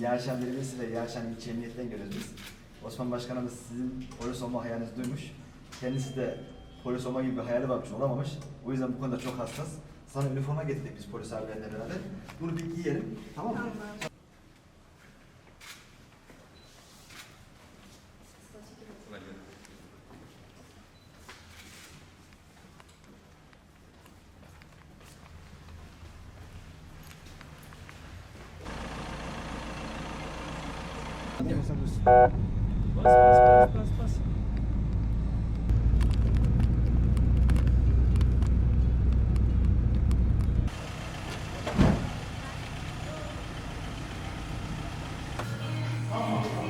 Belediyesi ve Yağışan İlçe Emniyet'ten geliyoruz biz. Osman Başkanımız sizin polis olma hayalinizi duymuş. Kendisi de polis olma gibi bir hayali varmış, olamamış. O yüzden bu konuda çok hassas. Sana üniforma getirdik biz polis abilerle beraber. Bunu bir giyelim, tamam mı? essa luz. Vamos, vamos.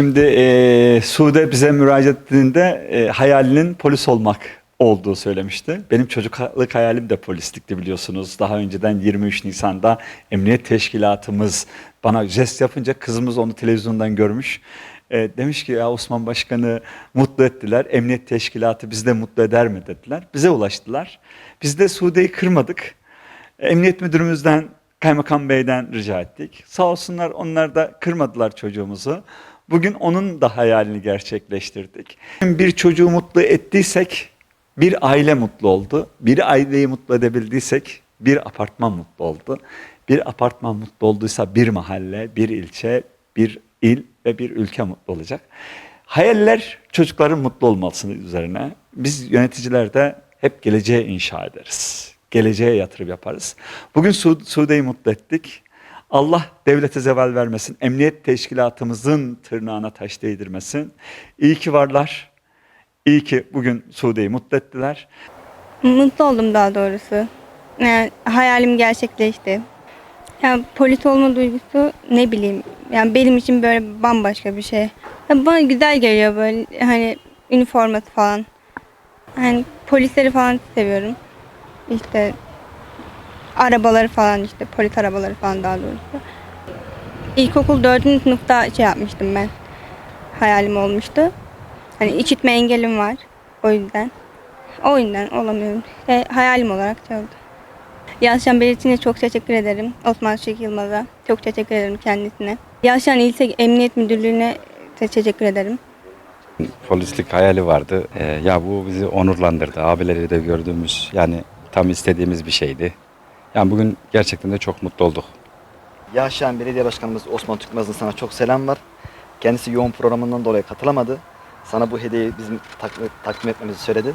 Şimdi e, Sude bize müracaat ettiğinde e, hayalinin polis olmak olduğu söylemişti. Benim çocukluk hayalim de polislikti biliyorsunuz. Daha önceden 23 Nisan'da emniyet teşkilatımız bana jest yapınca kızımız onu televizyondan görmüş. E, demiş ki ya Osman Başkan'ı mutlu ettiler. Emniyet teşkilatı bizi de mutlu eder mi dediler. Bize ulaştılar. Biz de Sude'yi kırmadık. Emniyet müdürümüzden, kaymakam beyden rica ettik. Sağ olsunlar onlar da kırmadılar çocuğumuzu. Bugün onun da hayalini gerçekleştirdik. Bir çocuğu mutlu ettiysek bir aile mutlu oldu. Bir aileyi mutlu edebildiysek bir apartman mutlu oldu. Bir apartman mutlu olduysa bir mahalle, bir ilçe, bir il ve bir ülke mutlu olacak. Hayaller çocukların mutlu olmasının üzerine. Biz yöneticiler de hep geleceğe inşa ederiz. Geleceğe yatırım yaparız. Bugün Su Sude'yi mutlu ettik. Allah devlete zeval vermesin. Emniyet teşkilatımızın tırnağına taş değdirmesin. İyi ki varlar. İyi ki bugün Sude'yi mutlu ettiler. Mutlu oldum daha doğrusu. Yani hayalim gerçekleşti. Yani polis olma duygusu ne bileyim. Yani benim için böyle bambaşka bir şey. Ya bana güzel geliyor böyle hani üniforması falan. Hani polisleri falan seviyorum. İşte arabaları falan işte polis arabaları falan daha doğrusu. İlkokul dördüncü sınıfta şey yapmıştım ben. Hayalim olmuştu. Hani işitme engelim var. O yüzden. O yüzden olamıyorum. İşte hayalim olarak oldu. Yalçın Belediyesi'ne çok teşekkür ederim. Osman Şek Yılmaz'a çok teşekkür ederim kendisine. Yalçın İlçe Emniyet Müdürlüğü'ne teşekkür ederim. polislik hayali vardı. Ee, ya bu bizi onurlandırdı. Abileri de gördüğümüz yani tam istediğimiz bir şeydi. Yani bugün gerçekten de çok mutlu olduk. Yağışan Belediye Başkanımız Osman Türkmez'in sana çok selam var. Kendisi yoğun programından dolayı katılamadı. Sana bu hediyeyi bizim takdim etmemizi söyledi.